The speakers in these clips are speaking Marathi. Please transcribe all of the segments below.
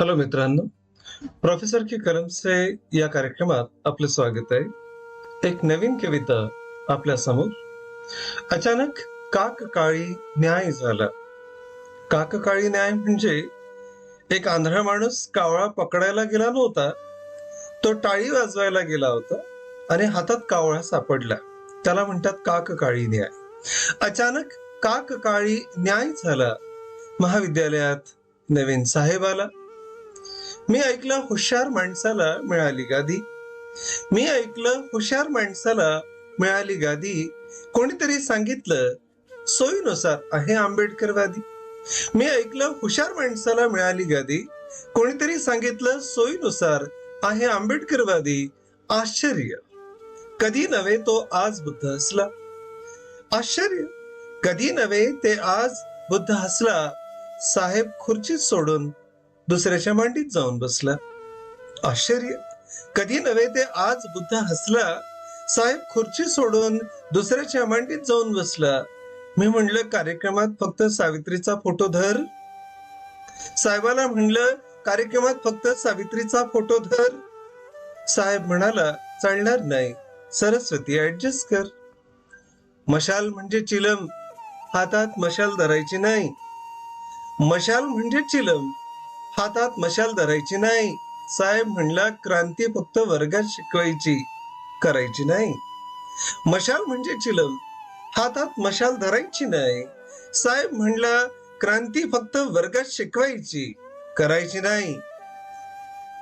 हॅलो मित्रांनो. प्रोफेसर की कलम से या कार्यक्रमात आपलं स्वागत आहे. एक नवीन कविता आपल्यासमोर. अचानक काक काळी न्याय झाला. काक काळी न्याय म्हणजे एक आंधळा माणूस कावळा पकडायला गेला नव्हता तो टाळी वाजवायला गेला होता आणि हातात कावळा सापडला. त्याला म्हणतात काक काळी न्याय. अचानक काक काळी न्याय झाला. महाविद्यालयात नवीन साहेब आला. मी ऐकलं हुशार माणसाला मिळाली गादी. मी ऐकलं हुशार माणसाला मिळाली गादी. कोणीतरी सांगितलं सोयीनुसार आहे आंबेडकरवादी मी ऐकलं हुशार माणसाला मिळाली गादी. कोणीतरी सांगितलं सोयीनुसार आहे आंबेडकरवादी आश्चर्य. कधी नव्हे तो आज बुद्ध हसला. आश्चर्य. कधी नव्हे ते आज बुद्ध हसला. साहेब खुर्चीत सोडून दुसऱ्याच्या मांडीत जाऊन बसला. आश्चर्य. कधी नव्हे ते आज बुद्ध हसला. साहेब खुर्ची सोडून दुसऱ्याच्या मांडीत जाऊन बसला. मी म्हणलं कार्यक्रमात फक्त सावित्रीचा फोटो धर. साहेबाला म्हणलं कार्यक्रमात फक्त सावित्रीचा फोटो धर. साहेब म्हणाला चालणार नाही. सरस्वती ऍडजस्ट कर. मशाल म्हणजे चिलम. हातात मशाल धरायची नाही. मशाल म्हणजे चिलम. हातात मशाल धरायची नाही. साहेब म्हणला क्रांती फक्त वर्गात शिकवायची. करायची नाही. मशाल म्हणजे चिलम. हातात मशाल धरायची नाही. साहेब म्हणला क्रांती फक्त वर्गात शिकवायची. करायची नाही.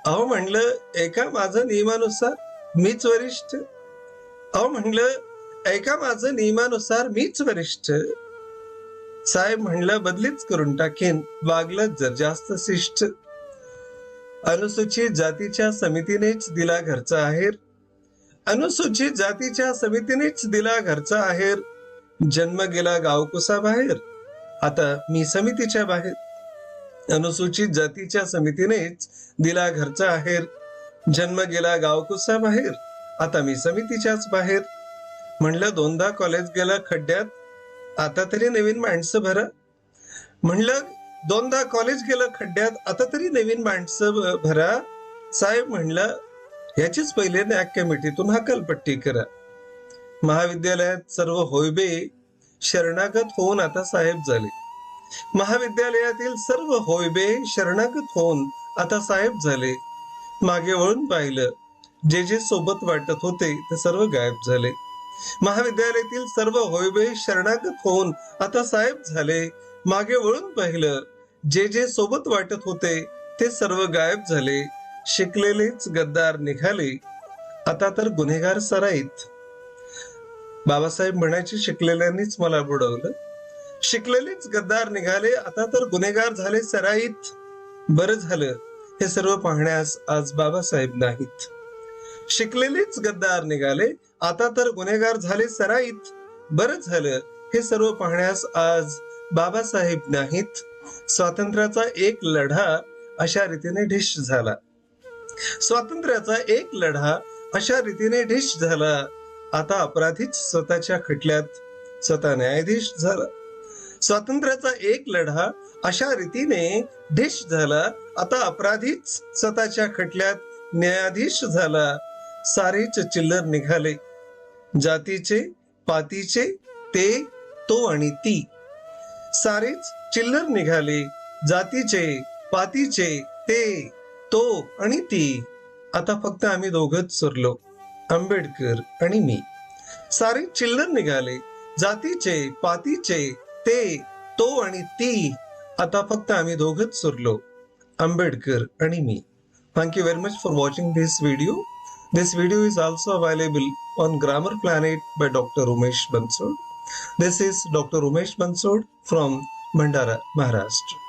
अहो म्हणलं एका माझं नियमानुसार मीच वरिष्ठ? अहो म्हणलं ऐका माझं नियमानुसार मीच वरिष्ठ? साहेब म्हणलं बदलीच करून टाकेन. वागलं जर जास्त शिष्ट. अनुसूचित जातीच्या समितीनेच दिला घरचा आहेर. अनुसूचित जातीच्या समितीनेच दिला घरचा आहेर. जन्म गेला गावकुसा बाहेर. आता मी समितीच्या बाहेर. अनुसूचित जातीच्या समितीनेच दिला घरचा आहेर. जन्म गेला गावकुसा बाहेर. आता मी समितीच्याच बाहेर. म्हणलं दोनदा कॉलेज गेला खड्ड्यात. आता तरी नवीन माणसं भरा. म्हणलं दोनदा कॉलेज गेलं खड्ड्यात आता तरी नवीन माणसं भ- भरा. साहेब म्हणलं याचीच पहिले नॅक कमिटीतून हकलपट्टी करा. महाविद्यालयात सर्व होयबे शरणागत होऊन आता साहेब झाले. महाविद्यालयातील सर्व होयबे शरणागत होऊन आता साहेब झाले. मागे वळून पाहिलं जे जे सोबत वाटत होते ते सर्व गायब झाले. महाविद्यालयातील सर्व होयबे शरणागत होऊन आता साहेब झाले. मागे वळून पाहिलं जे जे सोबत वाटत होते ते सर्व गायब झाले. शिकलेलेच गद्दार निघाले. आता तर गुन्हेगार सराईत. बाबासाहेब म्हणायचे शिकलेल्यांनीच मला बुडवलं. शिकलेलेच गद्दार निघाले आता तर गुन्हेगार झाले सराईत. बरं झालं. हे सर्व पाहण्यास आज बाबासाहेब नाहीत. शिकलेलेच गद्दार निघाले आता तर गुन्हेगार झाले सराईत. बरंच झालं हे सर्व पाहण्यास आज बाबासाहेब नाहीत. स्वातंत्र्याचा एक लढा अशा रीतीने ढिश झाला. स्वातंत्र्याचा एक लढा अशा रीतीने ढिश झाला. आता अपराधीच स्वतःच्या खटल्यात स्वतः न्यायाधीश झाला. स्वातंत्र्याचा एक लढा अशा रीतीने ढिश झाला. आता अपराधीच स्वतःच्या खटल्यात न्यायाधीश झाला. सारेच चिल्लर निघाले. जातीचे पातीचे ते तो आणि ती. सारेच चिल्लर निघाले. जातीचे पातीचे ते तो आणि ती. आता फक्त आम्ही दोघच सुरलो आंबेडकर आणि मी. सारे चिल्लर निघाले. जातीचे पातीचे ते तो आणि ती. आता फक्त आम्ही दोघच सुरलो आंबेडकर आणि मी. Thank you very much for watching this video This video is also available on Grammar Planet by Dr. Umesh Bansod. This is Dr. Umesh Bansod from Mandara, Maharashtra.